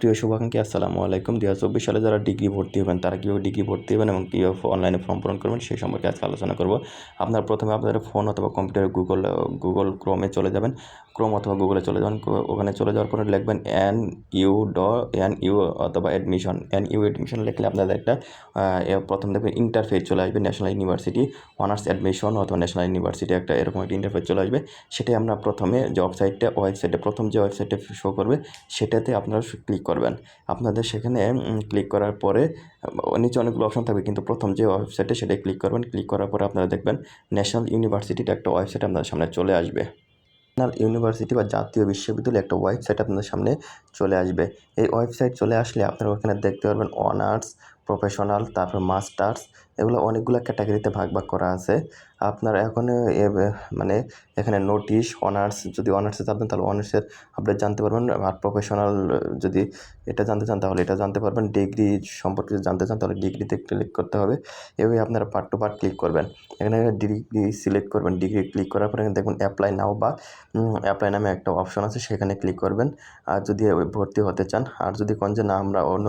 প্রিয় শুভাকাঙ্ক্ষী, আসসালামু আলাইকুম। দু হাজার চব্বিশ সালে যারা ডিগ্রি ভর্তি হবেন, তারা কীভাবে ডিগ্রি ভর্তি হবেন এবং কীভাবে অনলাইনে ফর্ম পূরণ করবেন সেই সম্পর্কে আজকে আলোচনা করব। আপনার প্রথমে আপনাদের ফোন অথবা কম্পিউটারে গুগল গুগল ক্রোমে চলে যাবেন। ক্রোম অথবা গুগলে চলে যাবেন। ওখানে চলে যাওয়ার পরে লিখবেন N U D N U অথবা অ্যাডমিশন এন ইউ অ্যাডমিশন লিখলে আপনাদের একটা প্রথম দেখবেন ইন্টারফেস চলে আসবে ন্যাশনাল ইউনিভার্সিটি অনার্স অ্যাডমিশন অথবা ন্যাশনাল ইউনিভার্সিটি একটা এরকম একটা ইন্টারফেস চলে আসবে। সেটাই আমরা প্রথমে যে ওয়েবসাইটটা ওয়েবসাইটে প্রথম যে ওয়েবসাইটে শো করবে, সেটাতে আপনারা ক্লিক করবেন। আপনাদের সেখানে ক্লিক করার পরে নিচে অনেকগুলো অপশন থাকবে। কিন্তু প্রথম যে ওয়েবসাইটে সেটাই ক্লিক করবেন। ক্লিক করার পরে আপনারা দেখবেন ন্যাশনাল ইউনিভার্সিটির একটা ওয়েবসাইট আপনাদের সামনে চলে আসবে। ন্যাশনাল ইউনিভার্সিটি বা জাতীয় বিশ্ববিদ্যালয় একটা ওয়েবসাইট আপনাদের সামনে চলে আসবে। এই ওয়েবসাইট চলে আসলে আপনারা ওখানে দেখতে পারবেন অনার্স প্রফেশনাল তারপর মাস্টার্স এগুলো অনেকগুলো ক্যাটাগরিতে ভাগ ভাগ করা আছে। আপনার এখন মানে এখানে নোটিশ অনার্স যদি অনার্সে জানতেন তাহলে অনার্সের আপডেট জানতে পারবেন। আর প্রফেশনাল যদি এটা জানতে চান তাহলে এটা জানতে পারবেন। ডিগ্রি সম্পর্কে জানতে চান তাহলে ডিগ্রিতে ক্লিক করতে হবে। এভাবে আপনারা পার্ট টু পার্ট ক্লিক করবেন। এখানে ডিগ্রি সিলেক্ট করবেন। ডিগ্রি ক্লিক করার পরে দেখবেন অ্যাপ্লাই নাও বা অ্যাপ্লাই নামে একটা অপশন আছে, সেখানে ক্লিক করবেন। আর যদি ভর্তি হতে চান, আর যদি কোন যে না, আমরা অন্য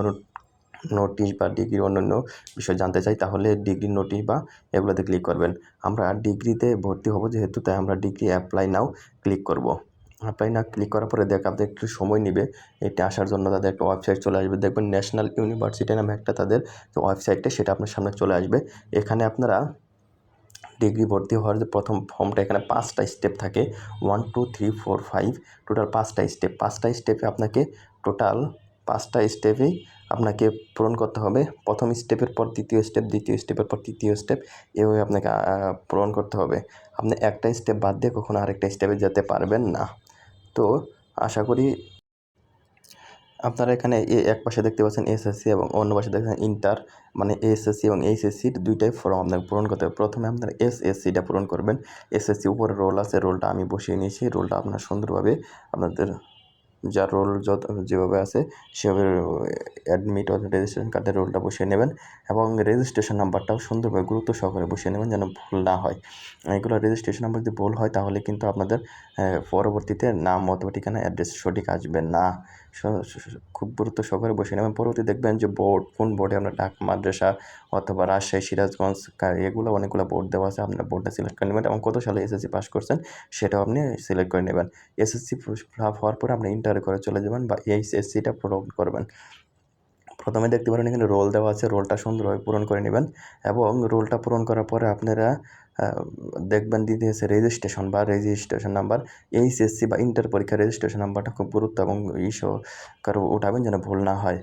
নোটিশ বা ডিগ্রির অন্যান্য বিষয় জানতে চাই, তাহলে ডিগ্রি নোটিশ বা এগুলোতে ক্লিক করবেন। আমরা ডিগ্রিতে ভর্তি হব যেহেতু, তাই আমরা ডিগ্রি অ্যাপ্লাই নাও ক্লিক করব। অ্যাপ্লাই না ক্লিক করার পরে দেখ আপনাদের একটু সময় নেবে এটা আসার জন্য তাদের একটা ওয়েবসাইট চলে আসবে। দেখবেন ন্যাশনাল ইউনিভার্সিটি নামে একটা তাদের ওয়েবসাইটটা সেটা আপনার সামনে চলে আসবে। এখানে আপনারা ডিগ্রি ভর্তি হওয়ার যে প্রথম ফর্মটা এখানে পাঁচটা স্টেপ থাকে। One two three four five total পাঁচটা স্টেপ পাঁচটা স্টেপে আপনাকে টোটাল পাঁচটা স্টেপেই আপনাকে পূরণ করতে হবে। প্রথম স্টেপের পর দ্বিতীয় স্টেপ দ্বিতীয় স্টেপের পর তৃতীয় স্টেপ এভাবে আপনাকে পূরণ করতে হবে। আপনি একটা স্টেপ বাদ দিয়ে কখনো আরেকটা স্টেপে যেতে পারবেন না। তো আশা করি আপনারা এখানে এ, এক পাশে দেখতে পাচ্ছেন এসএসসি এবং অন্য পাশে দেখছেন ইন্টার মানে এসএসসি এবং এইচএসসির দুইটাই ফর্ম আপনাকে পূরণ করতে হবে। প্রথমে আপনারা এসএসসিটা পূরণ করবেন। এসএসসি উপরে রোল আছে রোলটা আমি বসিয়ে নিয়েছি। রোলটা আপনার সুন্দরভাবে আপনাদের যার রোল যত যেভাবে আছে, সেভাবে অ্যাডমিট অথবা রেজিস্ট্রেশন কার্ডের রোলটা বসিয়ে নেবেন এবং রেজিস্ট্রেশন নাম্বারটাও সুন্দরভাবে গুরুত্ব সহকারে বসিয়ে নেবেন যেন ভুল না হয়। এগুলো রেজিস্ট্রেশন নাম্বার যদি ভুল হয়, তাহলে কিন্তু আপনাদের পরবর্তীতে নাম অথবা ঠিকানা অ্যাড্রেস সঠিক আসবে না। খুব গুরুত্ব সহকারে বসিয়ে নেবেন। পরবর্তী দেখবেন যে বোর্ড কোন বোর্ডে আপনার ডাক, মাদ্রাসা অথবা রাজশাহী, সিরাজগঞ্জ এগুলো অনেকগুলো বোর্ড দেওয়া আছে। আপনার বোর্ডটা সিলেক্ট করে নেবেন এবং কত সালে এসএসসি পাস করছেন, সেটাও আপনি সিলেক্ট করে নেবেন। এসএসসি হওয়ার পরে আপনি ইন্টার করে চলে যাবেন বা এইচএসসিটা পূরণ করবেন। প্রথমে দেখতে পারেন এখানে রোল দেওয়া আছে। রোলটা সুন্দরভাবে পূরণ করে নেবেন এবং রোলটা পূরণ করার পরে আপনারা দেখবেন দিতে হচ্ছে রেজিস্ট্রেশন বা রেজিস্ট্রেশন নাম্বার এইচএসসি বা ইন্টার পরীক্ষার রেজিস্ট্রেশন নাম্বারটা খুব গুরুত্ব এবং ইস্যু কারও উঠাবেন যেন ভুল না হয়।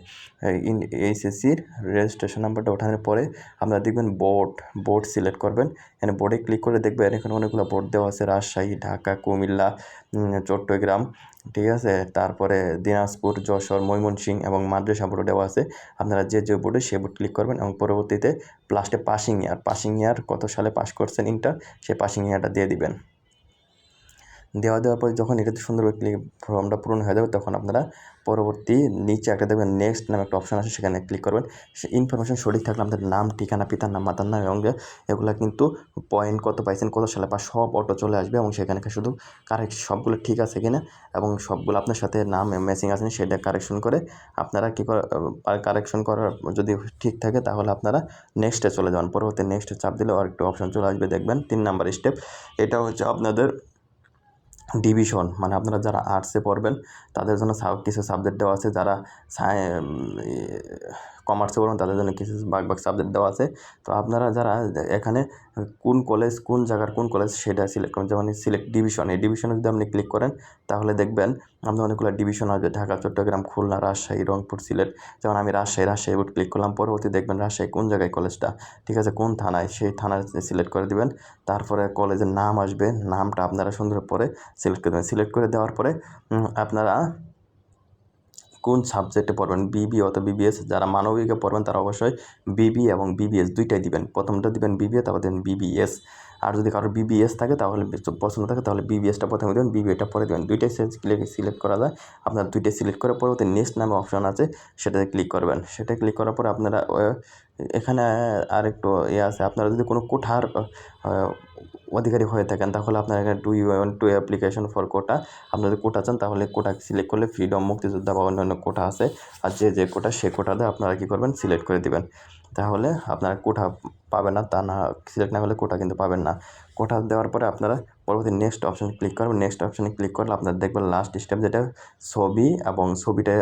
এইচএসসির রেজিস্ট্রেশন নাম্বারটা ওঠানোর পরে আপনারা দেখবেন বোর্ড বোর্ড সিলেক্ট করবেন। এখানে বোর্ডে ক্লিক করে দেখবেন এখানে অনেকগুলো বোর্ড দেওয়া আছে, রাজশাহী, ঢাকা, কুমিল্লা চট্টগ্রাম, ঠিক আছে? তারপরে দিনাজপুর, যশোর, ময়মনসিংহ এবং মাদ্রাসা বোর্ড দেওয়া আছে। আপনারা যে যে বোর্ডে সে বোর্ড ক্লিক করবেন এবং পরবর্তীতে লাস্টে পাসিং ইয়ার পাসিং ইয়ার কত সালে পাস করছেন ইন্টার সেই পাসিং ইয়ারটা দিয়ে দিবেন। দেওয়া দেওয়ার পরে যখন এটাতে সুন্দরভাবে ক্লিক ফর্মটা পূরণ হয়ে যাবে তখন আপনারা পরবর্তী নিচে একটা দেখবেন নেক্সট নামে একটা অপশন আছে সেখানে ক্লিক করবেন। সে ইনফরমেশন সঠিক থাকলে আমাদের নাম, ঠিকানা, পিতার নাম, মাতার নাম এবং এগুলো কিন্তু পয়েন্ট কত পাইছেন, কত সালে বা সব অটো চলে আসবে এবং সেখানে শুধু কারেক্ট সবগুলো ঠিক আছে কিনা এবং সবগুলো আপনার সাথে নাম ম্যাচিং আছে সেটা কারেকশন করে আপনারা কী করে কারেকশন করার যদি ঠিক থাকে তাহলে আপনারা নেক্সটে চলে যান। পরবর্তী নেক্সটে চাপ দিলে আর একটু অপশন চলে আসবে, দেখবেন তিন নাম্বার স্টেপ এটা হচ্ছে আপনাদের ডিভিশন মানে আপনারা যারা আর্টসে পড়বেন তাদের জন্য সাব- কিছু সাবজেক্ট দেওয়া আছে যারা কমার্সে পড়বেন তাদের জন্য কিছু ভাগ ভাগ সাবজেক্ট দেওয়া আছে। তো আপনারা যারা এখানে কোন কলেজ কোন জায়গার কোন কলেজ সেটা সিলেক্ট করুন। যেমন সিলেক্ট ডিভিশন এই ডিভিশনে যদি আপনি ক্লিক করেন, তাহলে দেখবেন আপনার অনেকগুলো ডিভিশন আসবে ঢাকা, চট্টগ্রাম, খুলনা, রাজশাহী, রংপুর সিলেট যেমন আমি রাজশাহী রাজশাহী বোর্ড ক্লিক করলাম, পরবর্তী দেখবেন রাজশাহী কোন জায়গায় কলেজটা ঠিক আছে, কোন থানায়, সেই থানায় সিলেক্ট করে দিবেন। তারপরে কলেজের নাম আসবে, নামটা আপনারা সুন্দর পরে সিলেক্ট করে দেবেন। সিলেক্ট করে দেওয়ার পরে আপনারা কোন সাবজেক্টে পড়বেন? বিবি অথবা বিবিএস যারা মানবিকে পড়বেন, তারা অবশ্যই বিবি এবং বিবিএস দুইটাই দিবেন। প্রথমটা দিবেন বিবিএ তারপর দেবেন বিবিএস আর যদি কারোর বিবিএস থাকে, তাহলে পছন্দ থাকে, তাহলে বিবিএসটা প্রথমে দেবেন বিবিএটা পরে দেবেন। দুইটাই সিলেক্ট করা যায়। আপনার দুইটাই সিলেক্ট করে পরবর্তী নেক্সট নামে অপশন আছে, সেটাতে ক্লিক করবেন। সেটা ক্লিক করার পরে আপনারা এখানে আরেকটু ইয়ে আছে। আপনারা যদি কোনো কোঠার অধিকারী হয়ে থাকেন, তাহলে আপনার এখানে two UN two application for quota আপনি যদি কোটা চান, তাহলে কোটা সিলেক্ট করলে ফ্রিডম মুক্তিযোদ্ধা বা অন্যান্য কোটা আছে। আর যে যে কোটা সে কোটাতে আপনারা কী করবেন? সিলেক্ট করে দেবেন। তাহলে আপনারা কোটা পাবেন না, তা না সিলেক্ট না হলে কোটা কিন্তু পাবেন না। কোটা দেওয়ার পরে আপনারা পরবর্তী নেক্সট অপশন ক্লিক করবেন। নেক্সট অপশনে ক্লিক করলে আপনারা দেখবেন লাস্ট স্টেপ যেটা, ছবি এবং ছবিটা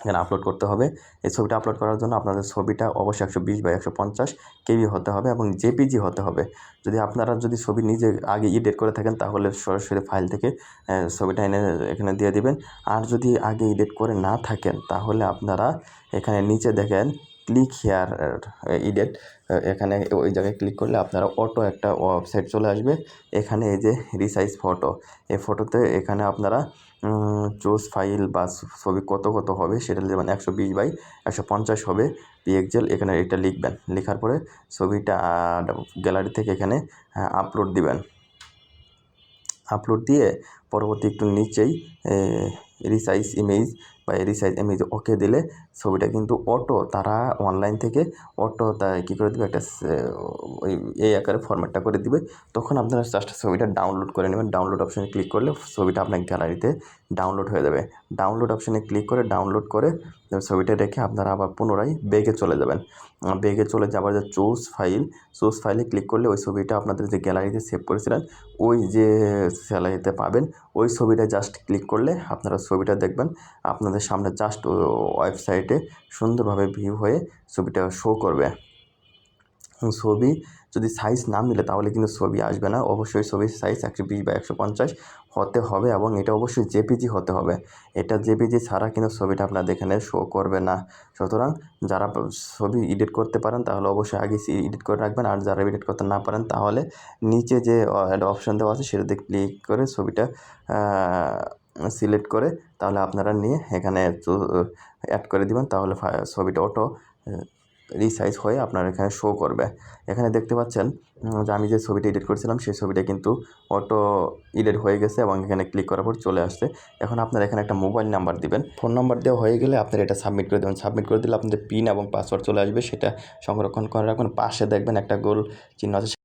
এখানে আপলোড করতে হবে। এই ছবিটা আপলোড করার জন্য আপনাদের ছবিটা অবশ্যই একশো বিশ বা একশো পঞ্চাশ কেবি হতে হবে এবং জেপিজি হতে হবে। যদি আপনারা যদি ছবি নিজে আগে এডিট করে থাকেন তাহলে সরাসরি ফাইল থেকে ছবিটা এনে, এখানে দিয়ে দিবেন। আর যদি আগে এডিট করে না থাকেন তাহলে আপনারা এখানে নিচে দেখেন ক্লিক হেয়ার এডিট এখানে ওই জায়গায় ক্লিক করলে আপনারা অটো একটা ওয়েবসাইট চলে আসবে। এখানে এই যে রিসাইজ ফটো এই ফটোতে এখানে আপনারা চুজ ফাইল বা ছবি কত কত হবে সেটা যেমন একশো বিশ বাই একশো পঞ্চাশ হবে পিএক্সেল এখানে এটা লিখবেন। লেখার পরে ছবিটা গ্যালারি থেকে এখানে আপলোড দিবেন। আপলোড দিয়ে পরবর্তী একটু নিচেই রিসাইজ ইমেজ বা রিসাইজ ইমেজ ওকে দিলে ছবিটা কিন্তু অটো তারা অনলাইন থেকে অটো তা কী করে দেবে? একটা ওই এই আকারে ফরম্যাটটা করে দিবে। তখন আপনারা জাস্ট ছবিটা ডাউনলোড করে নেবেন। ডাউনলোড অপশানে ক্লিক করলে ছবিটা আপনার গ্যালারিতে ডাউনলোড হয়ে যাবে। ডাউনলোড অপশানে ক্লিক করে ডাউনলোড করে ছবিটা রেখে আপনারা আবার পুনরায় বেগে চলে যাবেন। বেগে চলে যাবার যে চুজ ফাইল চুজ ফাইলে ক্লিক করলে ওই ছবিটা আপনাদের যে গ্যালারিতে সেভ করেছিলেন, ওই যে স্যালারিতে পাবেন। ওই ছবিটা জাস্ট ক্লিক করলে আপনারা ছবিটা দেখবেন। আপনাদের সামনে জাস্ট ওয়েবসাইটে সুন্দরভাবে ভিউ হয়ে ছবিটা শো করবে। ছবি যদি সাইজ না মিলে তাহলে কিন্তু ছবি আসবে না। অবশ্যই ছবির সাইজ একশো বিশ বা একশো পঞ্চাশ হতে হবে এবং এটা অবশ্যই জেপিজি হতে হবে। এটা জেপিজি ছাড়া কিন্তু ছবিটা আপনাদের এখানে শো করবে না। সুতরাং যারা ছবি এডিট করতে পারেন তাহলে অবশ্যই আগে এডিট করে রাখবেন আর যারা এডিট করতে না পারেন তাহলে নিচে যে অপশান দেওয়া আছে সেটাতে ক্লিক করে ছবিটা সিলেক্ট করে তাহলে আপনারা নিয়ে এখানে অ্যাড করে দিবেন। তাহলে ছবিটা অটো রিসাইজ হয়ে আপনার এখানে শো করবে। এখানে দেখতে পাচ্ছেন যে আমি যে ছবিটা এডিট করেছিলাম, সেই ছবিটা কিন্তু অটো এডিট হয়ে গেছে এবং এখানে ক্লিক করার পর চলে আসছে। এখন আপনার এখানে একটা মোবাইল নাম্বার দিবেন। ফোন নাম্বার দেওয়া হয়ে গেলে আপনার এটা সাবমিট করে দেবেন। সাবমিট করে দিলে আপনাদের পিন এবং পাসওয়ার্ড চলে আসবে। সেটা সংরক্ষণ করে রাখবেন। পাশে দেখবেন একটা গোল চিহ্ন আছে